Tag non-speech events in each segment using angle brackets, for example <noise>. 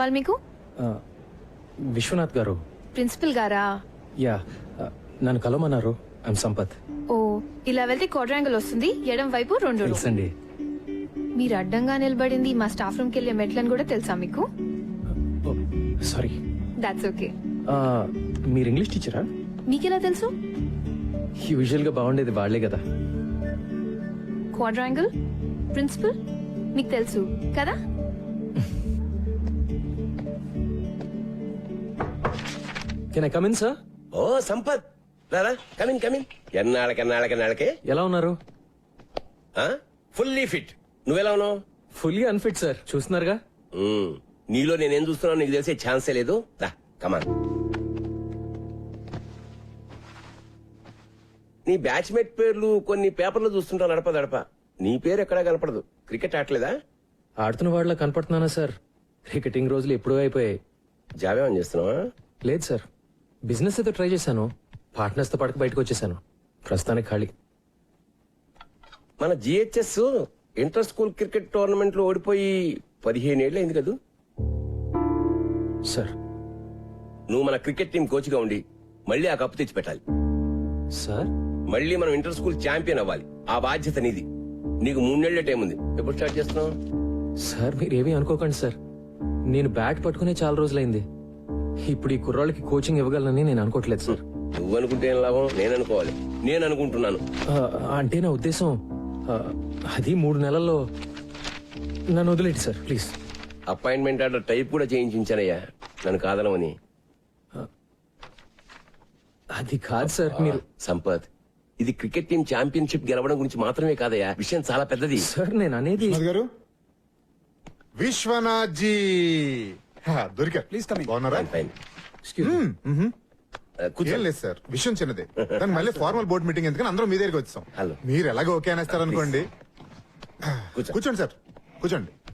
కావాలి మీకు? విశ్వనాథ్ గారు. ప్రిన్సిపల్ గారా? యా నన్ను కలవమన్నారు. ఐమ్ సంపత్. ఓ ఇలా వెళ్తే క్వాడ్రాంగిల్ వస్తుంది ఎడం వైపు రెండు. తెలుసండి మీరు అడ్డంగా నిలబడింది మా స్టాఫ్ రూమ్కి వెళ్ళే మెట్లని కూడా తెలుసా మీకు? సారీ. దాట్స్ ఓకే మీరు ఇంగ్లీష్ టీచరా? మీకెలా తెలుసు? యూజువల్గా బాగుండేది వాళ్ళే కదా. క్వాడ్రాంగిల్? ప్రిన్సిపల్? మీకు తెలుసు కదా? Can I come in sir ఓ సంపత్. రారా కమిన్ కమిన్ ఎన్నాళ్ళకి ఎన్నాళ్ళకి ఎన్నాళ్ళకి? ఎలా ఉన్నారు? ఫుల్లీ ఫిట్ నువ్వెలా ఉన్నావు? ఫుల్లీ అన్ఫిట్ సార్ చూస్తున్నారుగా. నీలో నేనేం చూస్తున్నావు నీకు తెలిసే ఛాన్సే లేదు. రా కమాన్ నీ బ్యాచ్మేట్ పేర్లు కొన్ని పేపర్లు చూస్తుంటావు నడప నడప. నీ పేరు ఎక్కడా కనపడదు. క్రికెట్ ఆడలేదా ఆడుతున్న వాళ్ళ కనపడుతున్నానా సార్ క్రికెటింగ్ రోజులు ఎప్పుడూ అయిపోయాయి. జాబేమని చేస్తున్నావా? లేదు సార్ బిజినెస్ అయితే ట్రై చేశాను. పార్ట్నర్స్తో పడక బయటకు వచ్చేసాను ప్రస్తుతానికి ఖాళీ. మన జిహెచ్ఎస్ ఇంటర్ స్కూల్ క్రికెట్ టోర్నమెంట్లో ఓడిపోయి పదిహేను ఏళ్ళు అయింది కదూ? సార్. నువ్వు మన క్రికెట్ టీం కోచ్గా ఉండి మళ్ళీ ఆ కప్పు తెచ్చి పెట్టాలి. సార్? మళ్ళీ మనం ఇంటర్ స్కూల్ ఛాంపియన్ అవ్వాలి. ఆ బాధ్యత నీది. నీకు మూడేళ్ళ టైం ఉంది. ఎప్పుడు స్టార్ట్ చేస్తున్నావు? సార్ మీరేమీ అనుకోకండి సార్. నేను బ్యాట్ పట్టుకునే చాలా రోజులైంది. ఇప్పుడు ఈ కుర్రాళ్ళకి కోచింగ్ ఇవ్వగలనని నేను అనుకోవట్లేదు సార్. నువ్వు అనుకుంటే ఏం లాభం? నేను అనుకోవాలి నేను అనుకుంటున్నాను ఆ, అంటే నా ఉద్దేశం ఆ, అది మూడు నెలల్లో నన్ను వదిలేండి sir please. Appointment order type కూడా చేయించానయ్యా నన్ను కాదనమని. అది కాదు సార్ మీరు. సంపత్ ఇది క్రికెట్ టీం ఛాంపియన్షిప్ గెలవడం గురించి మాత్రమే కాదయ్యా. విషయం చాలా పెద్దది. సార్ నేను అనేది విశ్వనాథ్ గారు విశ్వనాథ్ దొరికారు ప్లీజ్ కమ్ బాగున్నారా? Fine, fine. Excuse me. ఆ, కూర్చో. ఏం లేదు సార్ విషయం చిన్నదే. దాని మళ్ళీ ఫార్మల్ బోర్డ్ మీటింగ్ ఎందుకని అందరం మీ దగ్గరికి వచ్చాం. హలో. మీరు ఎలాగో ఓకే అనేస్తారు అనుకోండి కూర్చో. కూర్చోండి సార్ కూర్చోండి.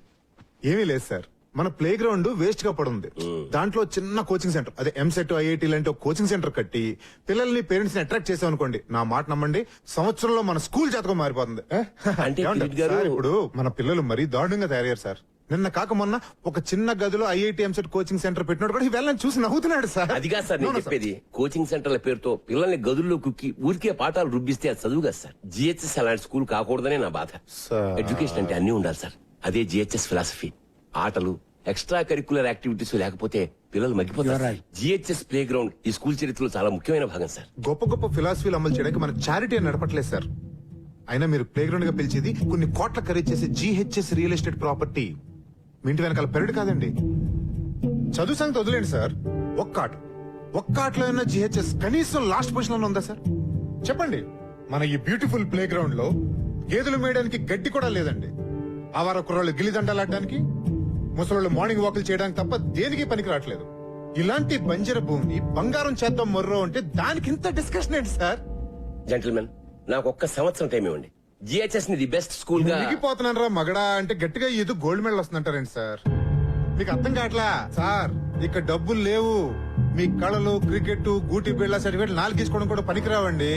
ఏమీ లేదు సార్ మన ప్లే గ్రౌండ్ వేస్ట్గా పడుంది దాంట్లో చిన్న కోచింగ్ సెంటర్ అదే ఎంసెట్ ఐఐటి లాంటి ఒక కోచింగ్ సెంటర్ కట్టి పిల్లల్ని పేరెంట్స్ని అట్రాక్ట్ చేసాం అనుకోండి నా మాట నమ్మండి సంవత్సరంలో మన స్కూల్ జాతకం మారిపోతుంది. ఏ? అంటే ఏమంటారు? కిరీట్ గారు- సార్, ఇప్పుడు మన పిల్లలు మరీ దారుణంగా తయారయ్యారు సార్. నిన్న కాక మొన్న ఒక చిన్న గదిలో ఐఐటి ఎంసెట్ కోచింగ్ సెంటర్ పెట్టినోడు కూడా వెళ్ళని చూసి నవ్వుతున్నాడు సార్. అదిగా సార్ నేను. చెప్పేది. కోచింగ్ సెంటర్ల పేరుతో పిల్లల్ని గదుల్లో కుక్కి ఊరికే పాఠాలు రుబ్బిస్తే అది చదువు కదా సార్. జిహెచ్ఎస్ అలాంటి స్కూల్ కాకూడదనే నా బాధ. సార్. ఎడ్యుకేషన్ అంటే అన్ని ఉండాలి సార్. అదే జిహెచ్ఎస్ ఫిలాసఫీ ఆటలు ఎక్స్ట్రా కరికులర్ యాక్టివిటీస్ లేకపోతే పిల్లలు మగ్గిపోతారు. జిహెచ్ఎస్ ప్లే గ్రౌండ్ ఈ స్కూల్ చరిత్రలో చాలా ముఖ్యమైన భాగం సార్. గొప్ప గొప్ప ఫిలాసఫీలు అమలు చేయడానికి మన చారిటీ నడపట్లేదు సార్. అయినా మీరు ప్లే గ్రౌండ్గా పిలిచేది కొన్ని కోట్ల ఖరీదు చేసే జీహెచ్ఎస్ రియల్ ఎస్టేట్ ప్రాపర్టీ మీ ఇంటి వెనకాల పెరడు కాదండి. చదువు సంగతి వదిలేండి సార్. ఒక్క ఆట ఒక్క ఆటలో ఉన్న జిహెచ్ఎస్ కనీసం లాస్ట్ పొజిషన్లో ఉందా సార్? చెప్పండి. మన ఈ బ్యూటిఫుల్ ప్లే గ్రౌండ్లో గేదెలు మేయడానికి గడ్డి కూడా లేదండి. ఆవార కుర్రాళ్ళు గిల్లిదండలాడడానికి ముసలోళ్ళు మార్నింగ్ వాకులు చేయడానికి తప్ప దేనికి పనికి రావట్లేదు. ఇలాంటి బంజర భూమిని బంగారం చేద్దాం మొర్రో అంటే దానికి ఇంత డిస్కషన్ ఏంటి సార్? జెంటిల్మెన్ నాకు ఒక్క సంవత్సరం టైం ఇవ్వండి. జిహెచ్ఎస్ని ది బెస్ట్ స్కూల్గా మునిగిపోతున్నాను రా మగడా అంటే గట్టిగా ఏదో గోల్డ్ మెడల్ వస్తుందంటారేంటి సార్? మీకు అర్థం కావట్లా? సార్ ఇక్కడ డబ్బులు లేవు. మీ కళలు క్రికెట్ గూటి బిళ్ళ సర్టిఫికేట్ నాలుగు తీసుకోవడం కూడా పనికిరావండి.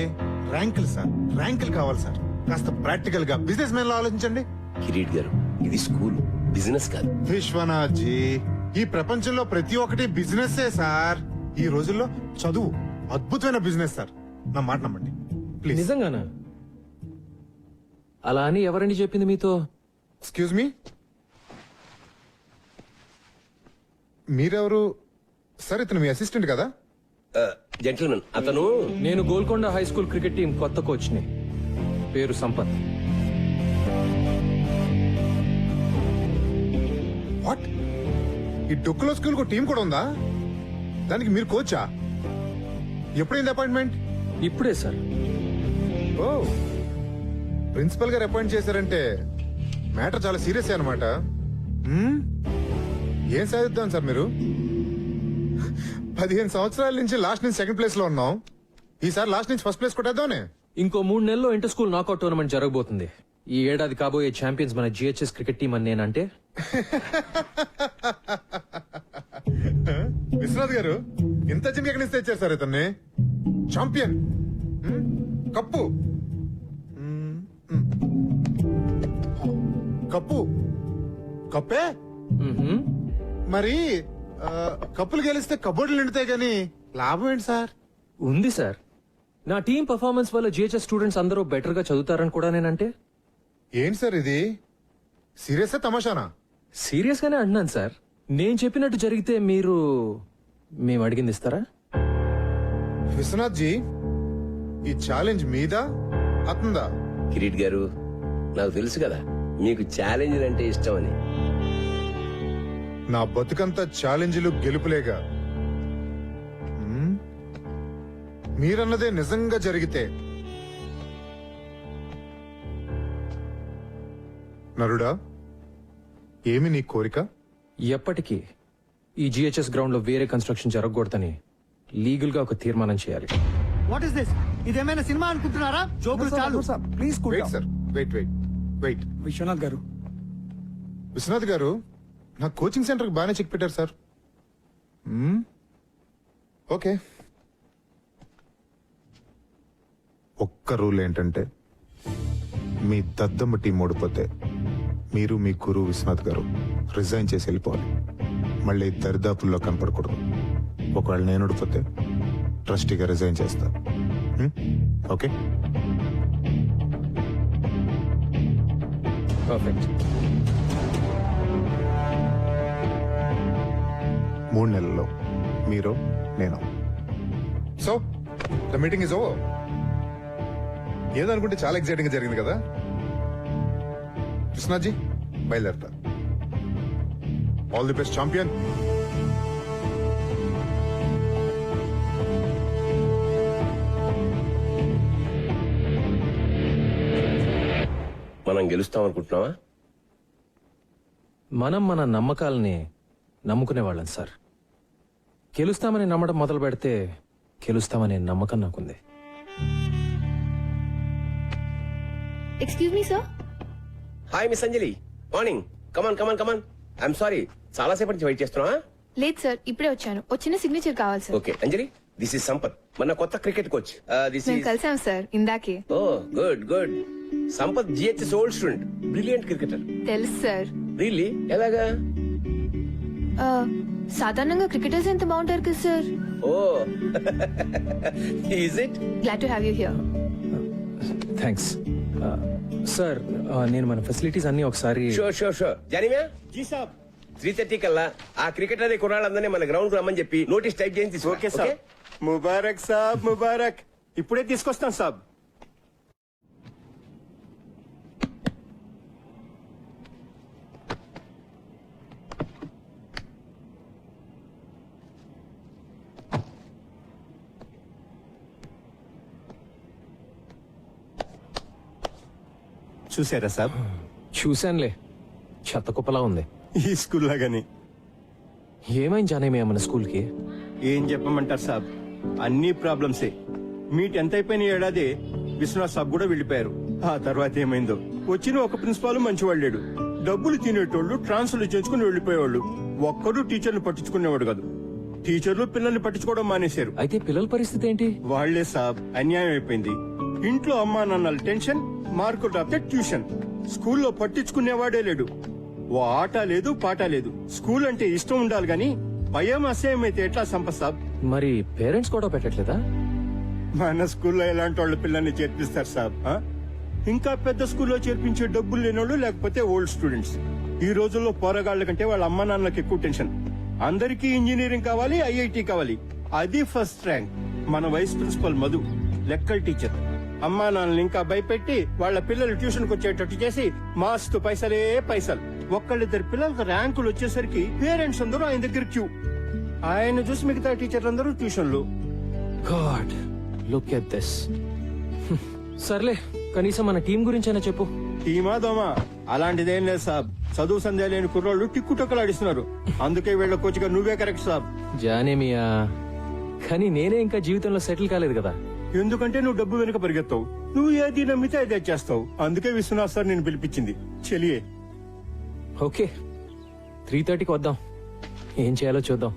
ర్యాంకులు సార్ ర్యాంకులు కావాలి సార్. కాస్త ప్రాక్టికల్గా. బిజినెస్ మ్యాన్లో ఆలోచించండి. కిరీట్ గారు ఇది స్కూల్ బిజినెస్ కాదు. విశ్వనాథ్ జీ ఈ ప్రపంచంలో ప్రతి ఒక్కటి బిజినెస్ సార్. ఈ రోజుల్లో చదువు అద్భుతమైన బిజినెస్ సార్. నా మాట నమ్మండి. ప్లీజ్ నిజంగానా? అలా అని ఎవరండి చెప్పింది మీతో? ఎక్స్క్యూజ్ మీ మీరెవరు? సార్ ఇతను మీ అసిస్టెంట్ కదా? జెంటిల్మెన్ అతను నేను Golconda high school cricket team కొత్త కోచ్ని. పేరు సంపత్. వాట్ ఈ డొక్కులో స్కూల్కు టీం కూడా ఉందా? దానికి మీరు కోచా? ఎప్పుడైంది అపాయింట్మెంట్ ఇప్పుడే సార్. ఓ ప్రిన్సిపల్ గారు అపాయింట్ చేశారంటే మ్యాటర్ చాలా సీరియస్ అనమాట ఏం సాధిద్దాం సార్ మీరు? పదిహేను సంవత్సరాల నుంచి లాస్ట్ నుంచి సెకండ్ ప్లేస్లో ఉన్నాం. ఈసారి లాస్ట్ నుంచి ఫస్ట్ ప్లేస్ కొట్టేద్దామనే. ఇంకో మూడు నెలల్లో ఇంటర్ స్కూల్ నాకౌట్ టోర్నమెంట్ జరగబోతుంది. ఈ ఏడాది కాబోయే ఛాంపియన్స్ మన జిహెచ్ఎస్ క్రికెట్ టీం అని నేనంటే? <laughs> విశ్వనాథ్ గారు ఇంత చిన్న ఎక్కడి నుంచి తెచ్చారు సార్ ఇతన్ని? Champion hmm? కప్పు. కప్పు. కప్పే. మరి కప్పులు గెలిస్తే కబోర్డులు నిండుతాయి గాని లాభం ఏంటి సార్? ఉంది సార్. నా టీం పర్ఫార్మెన్స్ వల్ల జిహెచ్ఎస్ స్టూడెంట్స్ అందరూ బెటర్గా చదువుతారని కూడా నేనంటే. ఏంటి సార్ ఇది? సీరియస్ తమాషానా? సీరియస్ గానే అంటున్నాను సార్. నేను చెప్పినట్టు జరిగితే మీరు మేము అడిగింది ఇస్తారా? విశ్వనాథ్ జీ ఈ ఛాలెంజ్ మీదా అతందా కిరీట్ గారు నాకు తెలుసు కదా. మీకు ఛాలెంజ్ అంటే ఇష్టం అని నా బతుకంతా ఛాలెంజ్లు గెలుపులేగా? మీరన్నదే నిజంగా జరిగితే. నరుడా ఏమి నీ కోరిక? ఎప్పటికీ ఈ జిహెచ్ఎస్ గ్రౌండ్లో వేరే కన్స్ట్రక్షన్ జరగకూడదని లీగల్గా ఒక తీర్మానం చేయాలి. వాట్ ఇస్ దిస్ ఇదేమైనా సినిమా అనుకుంటున్నారా? జోకులు చాలు. Please wait sir wait wait wait Viswanath గారు. విశ్వనాథ్ గారు నా కోచింగ్ సెంటర్ బాగానే చెక్ పెట్టారు సార్. ఓకే. ఒక్క రూల్ ఏంటంటే మీ దద్దమ్మ టీం ఓడిపోతే మీరు మీ గురువు విశ్వనాథ్ గారు రిజైన్ చేసి వెళ్ళిపోవాలి. మళ్ళీ దరిదాపుల్లో కనపడకూడదు. ఒకవేళ నేను ఓడిపోతే ట్రస్టీగా రిజైన్ చేస్తా. ఓకే? పర్ఫెక్ట్ మూడు నెలల్లో మీరు నేను. So the meeting is over ఏదనుకుంటే చాలా ఎక్సైటింగ్గా జరిగింది కదా? కృష్ణాజీ బయలుదేరతా. ఆల్ ది బెస్ట్ ఛాంపియన్ మనం గెలుస్తాం అనుకుంటున్నావా? మనం మన నమ్మకాలని నమ్ముకునే వాళ్ళం సార్. గెలుస్తామని నమ్మడం మొదలు పెడితే గెలుస్తామనే నమ్మకం నాకుంది. Excuse me sir hi miss Anjali morning come on come on come on I'm sorry చాలా సేపటి నుంచి వెయిట్ చేస్తున్నా లేదు సార్ ఇప్పుడే వచ్చాను. వచ్చిన సిగ్నేచర్ కావాలి sir okay Anjali this is Sampath మన కొత్త క్రికెట్ కోచ్ దిస్ మేము ఇస్ కలిసాం సార్ ఇందాకే. ఓ good good Sampath GHS old student. Brilliant cricketer. తెలుసు సార్. రియల్లీ? ఎలాగా? ఆ, సాధారణంగా క్రికెటర్స్ ఎంత బాగుంటారు కదా sir? Oh. Is it glad to have you here thanks sir నేను మన ఫెసిలిటీస్ అన్ని ఒకసారి షూర్ షూర్ షూర్ జానివా జీ సాబ్. త్రీ థర్టీ కల్లా ఆ క్రికెటర్ కుర్రాళ్ళందరినీ మన గ్రౌండ్ రమ్మని చెప్పి నోటీస్ టైప్ చేసి. ఓకే సాబ్. ముబారక్ సాబ్ ముబారక్. ఇప్పుడే తీసుకొస్తాం సాబ్. చూసారా సాబ్? చూశానులే. చెత్త కుప్పలా ఉంది. ఈ స్కూల్ లాగానే ఏమైంది జానేమయ్య మన స్కూల్కి ఏం చెప్పమంటారు సాబ్? అన్ని ప్రాబ్లమ్సే. మీట్ ఎంత అయిపోయిన ఏడాది విశ్వనాథ్ సాబ్ కూడా వెళ్ళిపోయారు. ఆ తర్వాత ఏమైందో? వచ్చిన ఒక ప్రిన్సిపాల్ మంచివాడు లేడు డబ్బులు తినేటోళ్ళు ట్రాన్స్ఫర్లు చేసుకుని వెళ్ళిపోయేవాళ్ళు. ఒక్కడు టీచర్లు పట్టించుకునేవాడు కాదు. టీచర్లు పిల్లల్ని పట్టించుకోవడం మానేశారు. అయితే పిల్లల పరిస్థితి ఏంటి? వాళ్ళే సాబ్ అన్యాయం అయిపోయింది. ఇంట్లో అమ్మా నాన్నల టెన్షన్ మార్కులు రాస్తే ట్యూషన్. స్కూల్లో పట్టించుకునేవాడే లేడు. ఓ ఆట లేదు పాట లేదు. స్కూల్ అంటే ఇష్టం ఉండాలి గాని భయం అసహ్యం అయితే ఎట్లా సంప సాబ్? మరి పేరెంట్స్ కూడా పెట్టట్లేదా? మన స్కూల్లో ఎలాంటి వాళ్ళు పిల్లల్ని చేర్పిస్తారు సాబ్ ఆ? ఇంకా పెద్ద స్కూల్లో చేర్పించే డబ్బులు లేనోళ్ళు లేకపోతే ఓల్డ్ స్టూడెంట్స్. ఈ రోజుల్లో పోరగాళ్ళ కంటే వాళ్ళ అమ్మా నాన్నలకు ఎక్కువ టెన్షన్. అందరికీ ఇంజనీరింగ్ కావాలి ఐఐటి కావాలి. అది ఫస్ట్ ర్యాంక్. మన వైస్ ప్రిన్సిపల్ మధు లెక్కల టీచర్. అమ్మా నాన్నలు ఇంకా భయపెట్టి వాళ్ళ పిల్లలు ట్యూషన్కు వచ్చేటట్టు చేసి మాస్తు పైసలే పైసలు. ఒక్కళ్ళిద్దరు పిల్లలకు ర్యాంకులు వచ్చేసరికి పేరెంట్స్ అందరూ ఆయన దగ్గర క్యూ. ఆయన చూసి మిగతా టీచర్లందరూ ట్యూషన్లు. God look at this. సర్లే కనీసం మన టీం గురించైనా చెప్పు. టీమా దోమా? అలాంటిదేం లేదు సాబ్. చదువు సంధ్య లేని కుర్రోళ్ళు టిక్కు టొక్కలాడిస్తున్నారు అందుకే వీళ్ళ కోచ్గా నువ్వే కరెక్ట్ సాబ్. జానేమియా కానీ నేనే ఇంకా జీవితంలో సెటిల్ కాలేదు కదా. ఎందుకంటే నువ్వు డబ్బు వెనుక పరిగెత్తావు. నువ్వు ఏది నమ్మితే అదే చేస్తావు. అందుకే విశ్వనాథ్ సార్ నేను పిలిపించింది. చెలియే. ఓకే. త్రీ థర్టీకి వద్దాం. ఏం చేయాలో చూద్దాం.